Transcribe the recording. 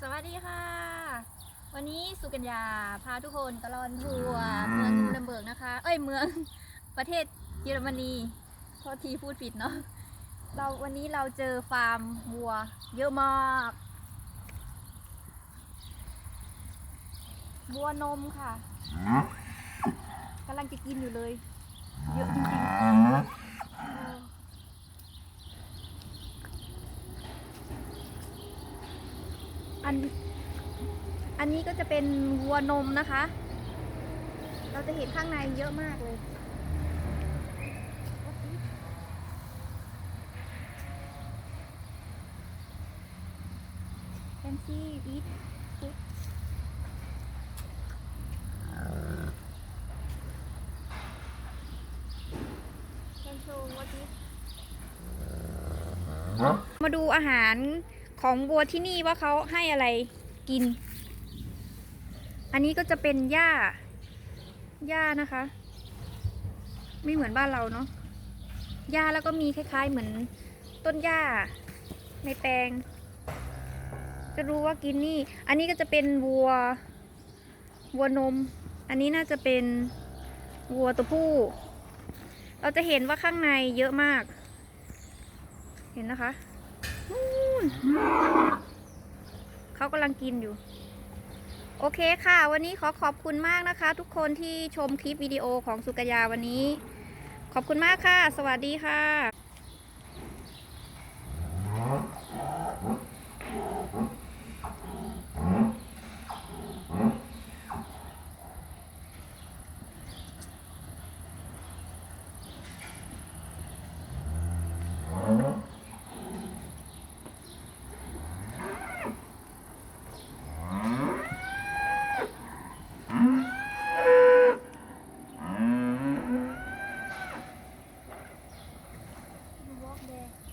สวัสดีค่ะ วันนี้สุกัญญาพาทุกคนตลอดทัวร์เมืองนูเรมเบิร์กนะคะ เอ้ยเมืองประเทศเยอรมนีโทษทีพูดผิดเนาะเราวันนี้เราเจอฟาร์มวัวเยอะมากวัวนมค่ะกำลังจะกินอยู่เลย เยอะจริงๆเออ อันอันนี้ก็จะเป็นวัวนมนะคะ เราจะเห็นข้างในเยอะมากเลย Fancy eat food Can show what is มาดูอาหาร ของวัวที่นี่ว่าเขาให้อะไรกิน อันนี้ก็จะเป็นหญ้า หญ้านะคะ ไม่เหมือนบ้านเราเนาะ หญ้าแล้วก็มีคล้าย ๆ เหมือนต้นหญ้าในแปลง จะรู้ว่ากินนี่ อันนี้ก็จะเป็นวัว วัวนม อันนี้น่าจะเป็นวัวตัวผู้ เราจะเห็นว่าข้างในเยอะมาก เห็นนะคะ นู่นเขากำลังกินอยู่ โอเคค่ะ วันนี้ขอขอบคุณมากนะคะ ทุกคนที่ชมคลิปวิดีโอของสุกยาวันนี้ ขอบคุณมากค่ะ สวัสดีค่ะ 네.